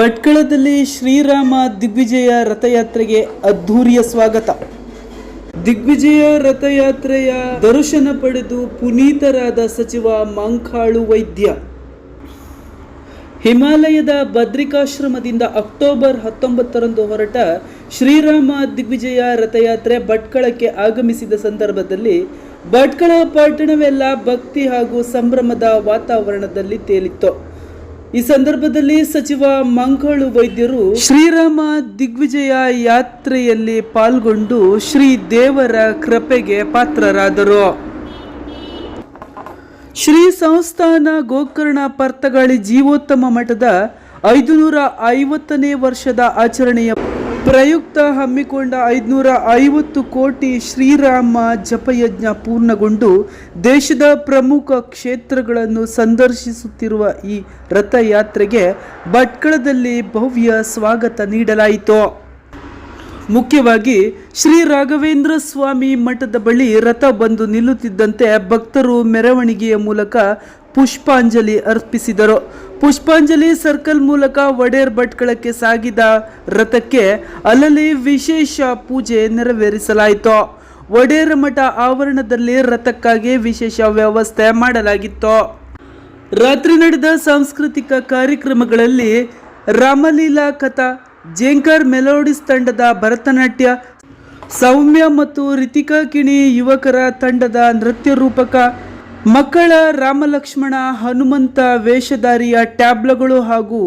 ಭಟ್ಕಳದಲ್ಲಿ ಶ್ರೀರಾಮ ದಿಗ್ವಿಜಯ ರಥಯಾತ್ರೆಗೆ ಅದ್ಧೂರಿಯ ಸ್ವಾಗತ. ದಿಗ್ವಿಜಯ ರಥಯಾತ್ರೆಯ ದರ್ಶನ ಪಡೆದು ಪುನೀತರಾದ ಸಚಿವ ಮಂಕಾಳು ವೈದ್ಯ. ಹಿಮಾಲಯದ ಬದ್ರಿಕಾಶ್ರಮದಿಂದ ಅಕ್ಟೋಬರ್ ಹತ್ತೊಂಬತ್ತರಂದು ಹೊರಟ ಶ್ರೀರಾಮ ದಿಗ್ವಿಜಯ ರಥಯಾತ್ರೆ ಭಟ್ಕಳಕ್ಕೆ ಆಗಮಿಸಿದ ಸಂದರ್ಭದಲ್ಲಿ ಭಟ್ಕಳ ಪಟ್ಟಣವೆಲ್ಲ ಭಕ್ತಿ ಹಾಗೂ ಸಂಭ್ರಮದ ವಾತಾವರಣದಲ್ಲಿ ತೇಲಿತ್ತು. ಈ ಸಂದರ್ಭದಲ್ಲಿ ಸಚಿವ ಮಂಗಳು ವೈದ್ಯರು ಶ್ರೀರಾಮ ದಿಗ್ವಿಜಯ ಯಾತ್ರೆಯಲ್ಲಿ ಪಾಲ್ಗೊಂಡು ಶ್ರೀ ದೇವರ ಕೃಪೆಗೆ ಪಾತ್ರರಾದರು. ಶ್ರೀ ಸಂಸ್ಥಾನ ಗೋಕರ್ಣ ಪರ್ತಗಾಳಿ ಜೀವೋತ್ತಮ ಮಠದ ಐದುನೂರ ಐವತ್ತನೇ ವರ್ಷದ ಆಚರಣೆಯ ಪ್ರಯುಕ್ತ ಹಮ್ಮಿಕೊಂಡ ಐದುನೂರ ಐವತ್ತು ಕೋಟಿ ಶ್ರೀರಾಮ ಜಪಯಜ್ಞ ಪೂರ್ಣಗೊಂಡು ದೇಶದ ಪ್ರಮುಖ ಕ್ಷೇತ್ರಗಳನ್ನು ಸಂದರ್ಶಿಸುತ್ತಿರುವ ಈ ರಥಯಾತ್ರೆಗೆ ಭಟ್ಕಳದಲ್ಲಿ ಭವ್ಯ ಸ್ವಾಗತ ನೀಡಲಾಯಿತು. ಮುಖ್ಯವಾಗಿ ಶ್ರೀ ರಾಘವೇಂದ್ರ ಸ್ವಾಮಿ ಮಠದ ಬಳಿ ರಥ ಬಂದು ನಿಲ್ಲುತ್ತಿದ್ದಂತೆ ಭಕ್ತರು ಮೆರವಣಿಗೆಯ ಮೂಲಕ ಪುಷ್ಪಾಂಜಲಿ ಅರ್ಪಿಸಿದರು. ಪುಷ್ಪಾಂಜಲಿ ಸರ್ಕಲ್ ಮೂಲಕ ಒಡೆಯರ್ ಭಟ್ಕಳಕ್ಕೆ ಸಾಗಿದ ರಥಕ್ಕೆ ಅಲ್ಲಲ್ಲಿ ವಿಶೇಷ ಪೂಜೆ ನೆರವೇರಿಸಲಾಯಿತು. ಒಡೆಯರ ಮಠ ಆವರಣದಲ್ಲಿ ರಥಕ್ಕಾಗಿ ವಿಶೇಷ ವ್ಯವಸ್ಥೆ ಮಾಡಲಾಗಿತ್ತು. ರಾತ್ರಿ ನಡೆದ ಸಾಂಸ್ಕೃತಿಕ ಕಾರ್ಯಕ್ರಮಗಳಲ್ಲಿ ರಾಮಲೀಲಾ ಕಥಾ, ಜೇಂಕರ್ ಮೆಲೋಡಿಸ್ ತಂಡದ ಭರತನಾಟ್ಯ, ಸೌಮ್ಯ ಮತ್ತು ರಿತಿಕಾ ಕಿಣಿ ಯುವಕರ ತಂಡದ ನೃತ್ಯ ರೂಪಕ ಮಕ್ಕಳ ರಾಮಲಕ್ಷ್ಮಣ ಹನುಮಂತ ವೇಷಧಾರಿಯ ಟ್ಯಾಬ್ಲಗಳು ಹಾಗೂ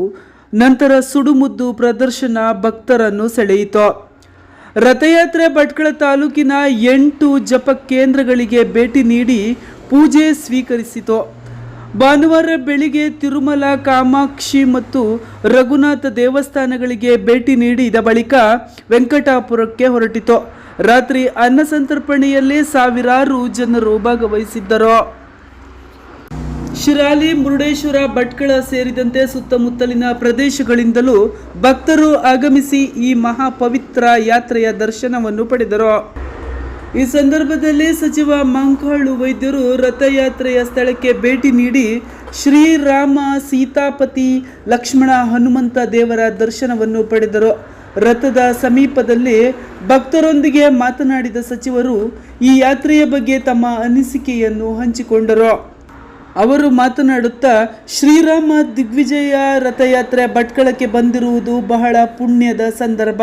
ನಂತರ ಸುಡುಮುದ್ದು ಪ್ರದರ್ಶನ ಭಕ್ತರನ್ನು ಸೆಳೆಯಿತು. ರಥಯಾತ್ರೆ ಭಟ್ಕಳ ತಾಲೂಕಿನ ಎಂಟು ಜಪ ಕೇಂದ್ರಗಳಿಗೆ ಭೇಟಿ ನೀಡಿ ಪೂಜೆ ಸ್ವೀಕರಿಸಿತು. ಭಾನುವಾರ ಬೆಳಿಗ್ಗೆ ತಿರುಮಲ, ಕಾಮಾಕ್ಷಿ ಮತ್ತು ರಘುನಾಥ ದೇವಸ್ಥಾನಗಳಿಗೆ ಭೇಟಿ ನೀಡಿದ ಬಳಿಕ ವೆಂಕಟಾಪುರಕ್ಕೆ ಹೊರಟಿತು. ರಾತ್ರಿ ಅನ್ನ ಸಂತರ್ಪಣೆಯಲ್ಲಿ ಸಾವಿರಾರು ಜನರು ಭಾಗವಹಿಸಿದ್ದರು. ಶಿರಾಲಿ, ಮುರುಡೇಶ್ವರ, ಭಟ್ಕಳ ಸೇರಿದಂತೆ ಸುತ್ತಮುತ್ತಲಿನ ಪ್ರದೇಶಗಳಿಂದಲೂ ಭಕ್ತರು ಆಗಮಿಸಿ ಈ ಮಹಾ ಪವಿತ್ರ ಯಾತ್ರೆಯ ದರ್ಶನವನ್ನು ಪಡೆದರು. ಈ ಸಂದರ್ಭದಲ್ಲಿ ಸಚಿವ ಮಂಕಾಳು ವೈದ್ಯರು ರಥಯಾತ್ರೆಯ ಸ್ಥಳಕ್ಕೆ ಭೇಟಿ ನೀಡಿ ಶ್ರೀರಾಮ ಸೀತಾಪತಿ ಲಕ್ಷ್ಮಣ ಹನುಮಂತ ದೇವರ ದರ್ಶನವನ್ನು ಪಡೆದರು. ರಥದ ಸಮೀಪದಲ್ಲಿ ಭಕ್ತರೊಂದಿಗೆ ಮಾತನಾಡಿದ ಸಚಿವರು ಈ ಯಾತ್ರೆಯ ಬಗ್ಗೆ ತಮ್ಮ ಅನಿಸಿಕೆಯನ್ನು ಹಂಚಿಕೊಂಡರು. ಅವರು ಮಾತನಾಡುತ್ತಾ, ಶ್ರೀರಾಮ ದಿಗ್ವಿಜಯ ರಥಯಾತ್ರೆ ಭಟ್ಕಳಕ್ಕೆ ಬಂದಿರುವುದು ಬಹಳ ಪುಣ್ಯದ ಸಂದರ್ಭ.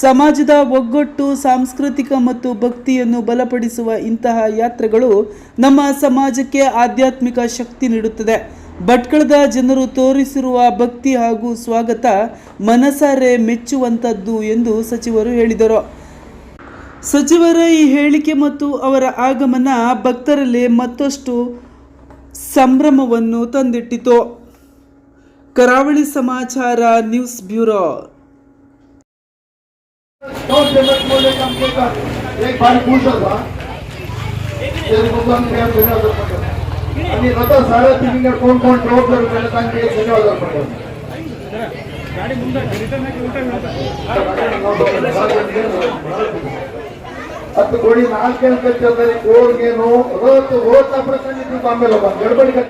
ಸಮಾಜದ ಒಗ್ಗಟ್ಟು, ಸಾಂಸ್ಕೃತಿಕ ಮತ್ತು ಭಕ್ತಿಯನ್ನು ಬಲಪಡಿಸುವ ಇಂತಹ ಯಾತ್ರೆಗಳು ನಮ್ಮ ಸಮಾಜಕ್ಕೆ ಆಧ್ಯಾತ್ಮಿಕ ಶಕ್ತಿ ನೀಡುತ್ತದೆ. ಭಟ್ಕಳದ ಜನರು ತೋರಿಸಿರುವ ಭಕ್ತಿ ಹಾಗೂ ಸ್ವಾಗತ ಮನಸಾರೆ ಮೆಚ್ಚುವಂಥದ್ದು ಎಂದು ಸಚಿವರು ಹೇಳಿದರು. ಸಚಿವರ ಈ ಹೇಳಿಕೆ ಮತ್ತು ಅವರ ಆಗಮನ ಭಕ್ತರಲ್ಲಿ ಮತ್ತಷ್ಟು ಸಂಭ್ರಮವನ್ನು ತಂದಿಟ್ಟಿತು ಕರಾವಳಿ ಸಮಾಚಾರ ನ್ಯೂಸ್ ಬ್ಯೂರೋ दोन पेमेंट बोलले काम केलं एक बारी खुश होता ते भगवान काय दोन हजार पडतात आणि रथा साडे तीन कोण कोण ड्रॉप जर केलं त्यांचे एक शून्य हजार पडतात ಹತ್ತು ಕೋಡಿ ನಾಲ್ಕೇನು ಖರ್ಚು ಅಂದ್ರೆ ಕೋಡ್ಗೇನು ರತ್ ಹೋದ ಪ್ರಸಂಗ ಆಮೇಲೆ ಗಡಬಡಿ